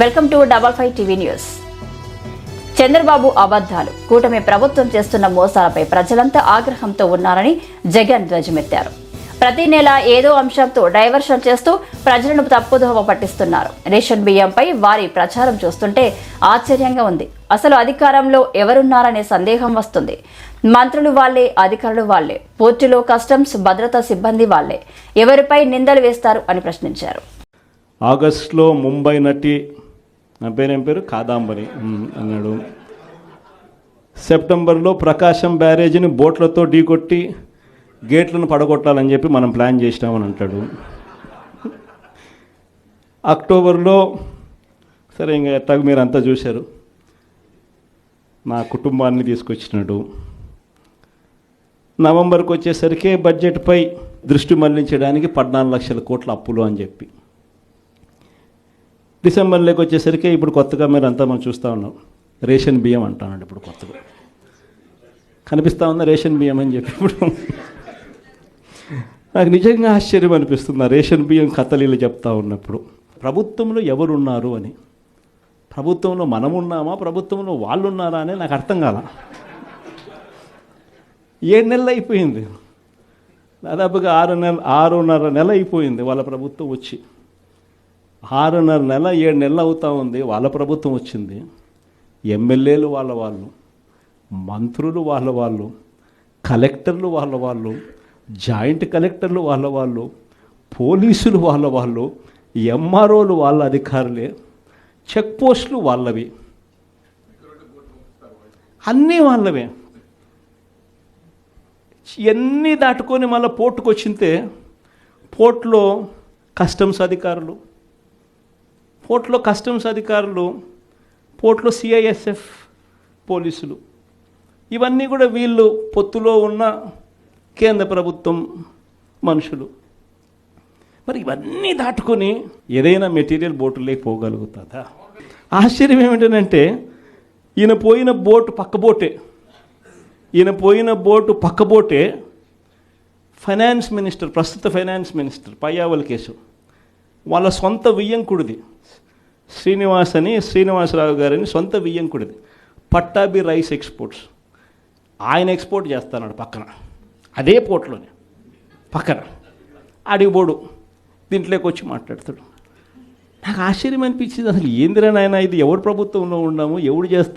Welcome to double five TV news. Chandrababu అబద్ధాలు. కూటమి ప్రభుత్వం చేస్తున్న మోసాలపై ప్రజలంతా ఆగ్రహంతో ఉన్నారని జగన్ ధ్వజమెత్తారు. ప్రతి నెల ఏదో అంశంతో డైవర్షన్ చేస్తూ ప్రజలను తప్పుదోవ పట్టిస్తున్నారు. రేషన్ బియ్యంపై వారి ప్రచారం చూస్తుంటే ఆశ్చర్యంగా ఉంది. అసలు అధికారంలో ఎవరున్నారనే సందేహం వస్తుంది. మంత్రులు వాళ్ళే అధికారులు వాళ్ళే. పోర్టులో కస్టమ్స్ భద్రతా సిబ్బంది వాళ్ళే. ఎవరిపై నిందలు వేస్తారు అని ప్రశ్నించారు. ఆగస్టులో ముంబై నటి నా పేరేం పేరు? కాదాంబరి. అన్నాడు. సెప్టెంబర్లో ప్రకాశం బ్యారేజీని బోట్లతో ఢీకొట్టి గేట్లను పడగొట్టాలని చెప్పి మనం ప్లాన్ చేసినామని అంటాడు. అక్టోబర్లో సరే ఇంకా ఎట్టాగ మీరు అంతా చూశారు. నా కుటుంబాన్ని తీసుకొచ్చినాడు. నవంబర్కి వచ్చేసరికి బడ్జెట్పై దృష్టి మళ్ళించడానికి పద్నాలుగు లక్షల కోట్ల అప్పులు అని చెప్పి. డిసెంబర్లోకి వచ్చేసరికి ఇప్పుడు కొత్తగా మీరు అంతా మనం చూస్తూ ఉన్నాం. రేషన్ బియ్యం అంటానండి ఇప్పుడు కొత్తగా. కనిపిస్తూ ఉందా రేషన్ బియ్యం అని చెప్పి ఇప్పుడు? నాకు నిజంగా ఆశ్చర్యం అనిపిస్తుంది. ఆ రేషన్ బియ్యం కథలీలు చెప్తా ఉన్నప్పుడు. ప్రభుత్వంలో ఎవరున్నారు అని. ప్రభుత్వంలో మనం ఉన్నామా ప్రభుత్వంలో వాళ్ళు ఉన్నారా అని నాకు అర్థం కాల. ఏడు నెలలు అయిపోయింది. దాదాపుగా ఆరు నెల ఆరున్నర నెల అయిపోయింది వాళ్ళ ప్రభుత్వం వచ్చి. ఆరున్నర నెల ఏడు నెలలు అవుతా ఉంది. వాళ్ళ ప్రభుత్వం వచ్చింది. ఎమ్మెల్యేలు వాళ్ళ వాళ్ళు మంత్రులు వాళ్ళ వాళ్ళు కలెక్టర్లు వాళ్ళ వాళ్ళు జాయింట్ కలెక్టర్లు వాళ్ళ వాళ్ళు పోలీసులు వాళ్ళ వాళ్ళు ఎంఆర్ఓలు వాళ్ళ అధికారులే చెక్ పోస్టులు వాళ్ళవి. అన్నీ వాళ్ళవే. ఎన్ని దాటుకొని మళ్ళీ పోర్టుకు వచ్చింతే పోర్టులో కస్టమ్స్ అధికారులు పోర్ట్లో కస్టమ్స్ అధికారులు పోర్ట్లో సిఐఎస్ఎఫ్ పోలీసులు. ఇవన్నీ కూడా వీళ్ళు పొత్తులో ఉన్న కేంద్ర ప్రభుత్వం మనుషులు. మరి ఇవన్నీ దాటుకొని ఏదైనా మెటీరియల్ బోటులోకి పోగలుగుతుందా? ఆశ్చర్యం ఏమిటంటే ఈయన పోయిన బోటు పక్క బోటే ఈయన పోయిన బోటు పక్క బోటే ఫైనాన్స్ మినిస్టర్ ప్రస్తుత ఫైనాన్స్ మినిస్టర్ పయ్యావల్ కేసు వాళ్ళ సొంత వియ్యంకుడిది. శ్రీనివాస్ అని శ్రీనివాసరావు గారని సొంత వియ్యంకుడిది. Pattabhi rice exports. ఆయన ఎక్స్పోర్ట్ చేస్తున్నాడు పక్కన. అదే పోర్ట్లోనే. పక్కన. అడిగిపోడు. దీంట్లోకి వచ్చి మాట్లాడతాడు. నాకు ఆశ్చర్యం అనిపించింది. అసలు ఏందిరా నాయన ఇది? ఎవరు ప్రభుత్వంలో ఉన్నాము? ఎవడు చేస్తాడు